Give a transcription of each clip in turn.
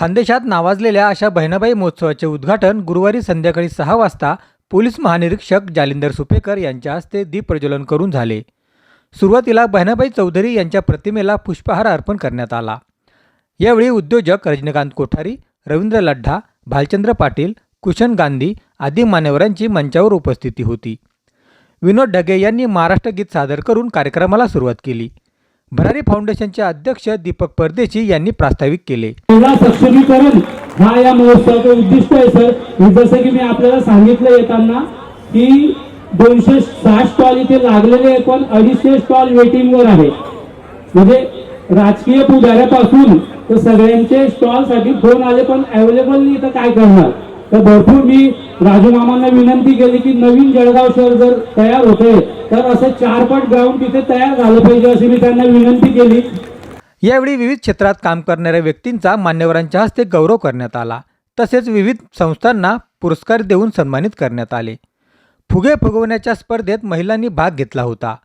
खानदेशात नावाजलेल्या अशा बहिणाबाई महोत्सवाचे उद्घाटन गुरुवारी संध्याकाळी सहा वाजता पोलीस महानिरीक्षक जालिंदर सुपेकर यांच्या हस्ते दीपप्रज्वलन करून झाले. सुरुवातीला बहिणाबाई चौधरी यांच्या प्रतिमेला पुष्पहार अर्पण करण्यात आला. यावेळी उद्योजक रजनीकांत कोठारी रवींद्र लड्ढा भालचंद्र पाटील कुशन गांधी आदी मान्यवरांची मंचावर उपस्थिती होती. विनोद ढगे यांनी महाराष्ट्र गीत सादर करून कार्यक्रमाला सुरुवात केली. भरारी फाउंडेशनचे अध्यक्ष दीपक परदेशी यांनी प्रास्ताविक केले. महिला सक्षमीकरण हा या महोत्सवाचं उद्दिष्ट आहे सर. जसं की मी आपल्याला सांगितलं येताना की दोनशे सहा स्टॉल इथे लागलेले आहे पण अडीचशे स्टॉल वेटिंगवर आहे. म्हणजे राजकीय पुढाऱ्यापासून तर सगळ्यांचे स्टॉलसाठी फोन आले पण अवेलेबल नाही तर काय करणार? तर भरपूर मी राजूमामांना विनंती केली की नवीन जळगाव शहर जर तयार होते तर असं चारपट ग्राउंड तिथे तयार झालं पाहिजे अशी मी त्यांना विनंती केली. यावेळी विविध क्षेत्रात काम करणाऱ्या व्यक्तींचा मान्यवरांच्या हस्ते गौरव करण्यात आला. तसेच विविध संस्थांना पुरस्कार देऊन सन्मानित करण्यात आले. फुगे फुगवण्याच्या स्पर्धेत महिलांनी भाग घेतला होता.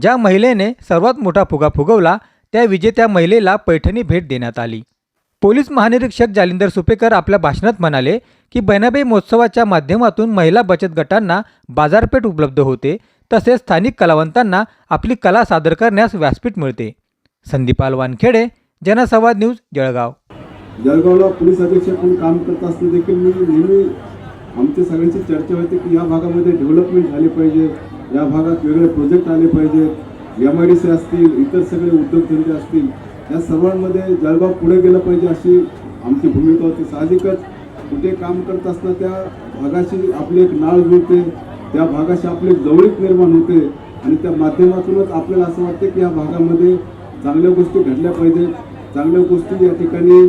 ज्या महिलेने सर्वात मोठा फुगा फुगवला त्या विजेत्या महिलेला पैठणी भेट देण्यात आली. पोलीस महानिरीक्षक जालिंदर सुपेकर आपल्या भाषणात म्हणाले की बहिणाबाई महोत्सवाच्या माध्यमातून महिला बचत गटांना बाजारपेठ उपलब्ध होते तसेच स्थानिक कलावंतांना आपली कला सादर करण्यास व्यासपीठ मिळते. संदीपाल वानखेडे जनसंवाद न्यूज जळगाव. जळगावला पोलीस अधीक्षक म्हणून काम करत असताना देखील मी नेहमी आमच्या सगळ्यांची चर्चा होते की या भागामध्ये डेव्हलपमेंट झाली पाहिजे या भागात वेगळे प्रोजेक्ट आले पाहिजेत एम आय डी सी असतील इतर सगळे उद्योगधंदे असतील या सर्वांमध्ये जळगाव पुढे गेलं पाहिजे अशी आमची भूमिका होती. साहजिकच कुठे काम करत असताना त्या भागाशी आपली एक नाळ जुळते त्या भागाशी आपली जवळीक निर्माण होते आणि त्या माध्यमातूनच आपल्याला असं वाटते की या भागामध्ये चांगल्या गोष्टी घडल्या पाहिजेत चांगल्या गोष्टी या ठिकाणी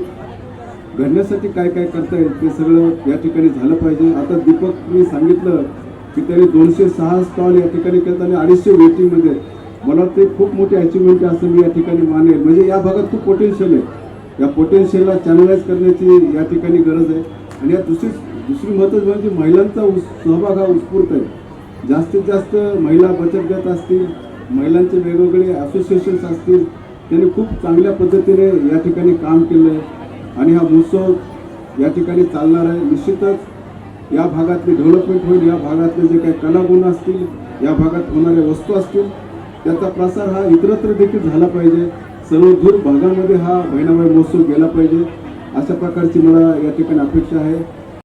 घडण्यासाठी काय काय करता येईल ते सगळं या ठिकाणी झालं पाहिजे. आता दीपकनी सांगितलं की त्यांनी दोनशे सहा स्टॉल या ठिकाणी केलं आणि अडीचशे वेटिंगमध्ये मला ते खूप मोठी अचिव्हमेंट आहे असं मी या ठिकाणी मानेल. म्हणजे या भागात खूप पोटेन्शियल आहे. या पोटेन्शियलला चॅनलाइज करण्याची या ठिकाणी गरज आहे. आणि या दुसरी दुसरी महत्त्वाची म्हणजे महिलांचा उस सहभाग हा उत्स्फूर्त आहे. जास्तीत जास्त महिला बचत गट असतील महिलांचे वेगवेगळे असोसिएशन्स असतील त्यांनी खूप चांगल्या पद्धतीने या ठिकाणी काम केलं आहे आणि हा महोत्सव या ठिकाणी चालणार आहे. निश्चितच या भागातली डेव्हलपमेंट होईल. या भागातले जे काही कलागुण असतील या भागात होणाऱ्या वस्तू असतील त्याचा प्रसार हा इतरत्र देखील झाला पाहिजे. सर्व दूर भागांमध्ये हा बहिणाबाई महोत्सव गेला पाहिजे. अशा प्रकारची मला या ठिकाणी अपेक्षा आहे.